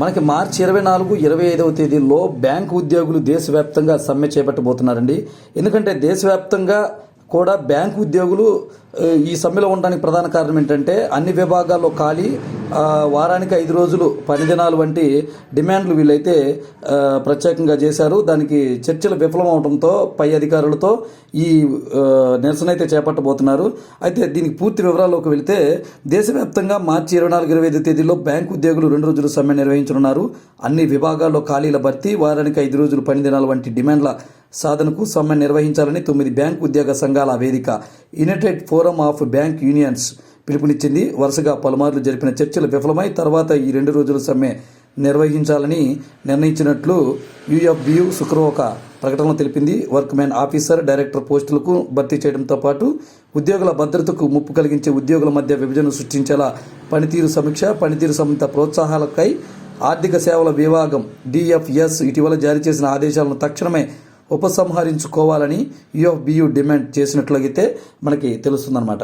మనకి మార్చి ఇరవై నాలుగు ఇరవై ఐదవ తేదీల్లో బ్యాంకు ఉద్యోగులు దేశవ్యాప్తంగా సమ్మె చేపట్టబోతున్నారండి. ఎందుకంటే దేశవ్యాప్తంగా కూడా బ్యాంకు ఉద్యోగులు ఈ సమ్మెలో ఉండడానికి ప్రధాన కారణం ఏంటంటే అన్ని విభాగాల్లో ఖాళీ వారానికి ఐదు రోజులు పని దినాలు వంటి డిమాండ్లు వీళ్ళైతే ప్రత్యేకంగా చేశారు. దానికి చర్చలు విఫలమవడంతో పై అధికారులతో ఈ నిరసన అయితే చేపట్టబోతున్నారు. అయితే దీనికి పూర్తి వివరాల్లోకి వెళితే దేశవ్యాప్తంగా మార్చి ఇరవై నాలుగు ఇరవై ఐదు తేదీలో బ్యాంకు ఉద్యోగులు రెండు రోజులు సమ్మె నిర్వహించనున్నారు. అన్ని విభాగాల్లో ఖాళీల భర్తీ వారానికి ఐదు రోజులు పని దినాలు వంటి డిమాండ్ల సాధనకు సమ్మె నిర్వహించాలని తొమ్మిది బ్యాంకు ఉద్యోగ సంఘాల వేదిక United Forum of Bank Unions పిలుపునిచ్చింది. వరుసగా పలుమార్లు జరిపిన చర్చలు విఫలమై తర్వాత ఈ రెండు రోజుల సమ్మె నిర్వహించాలని నిర్ణయించినట్లు యుఎఫ్బియు శుక్రవారం ఒక ప్రకటనలో తెలిపింది. వర్క్ మ్యాన్ ఆఫీసర్ డైరెక్టర్ పోస్టులకు భర్తీ చేయడంతో పాటు ఉద్యోగుల భద్రతకు ముప్పు కలిగించే ఉద్యోగుల మధ్య విభజన సృష్టించేలా పనితీరు సమీక్ష పనితీరు సంబంధిత ప్రోత్సాహాలకై ఆర్థిక సేవల విభాగం డిఎఫ్ఎస్ ఇటీవల జారీ చేసిన ఆదేశాలను తక్షణమే ఉపసంహరించుకోవాలని యుఎఫ్బియు డిమాండ్ చేసినట్లయితే మనకి తెలుస్తుందన్నమాట.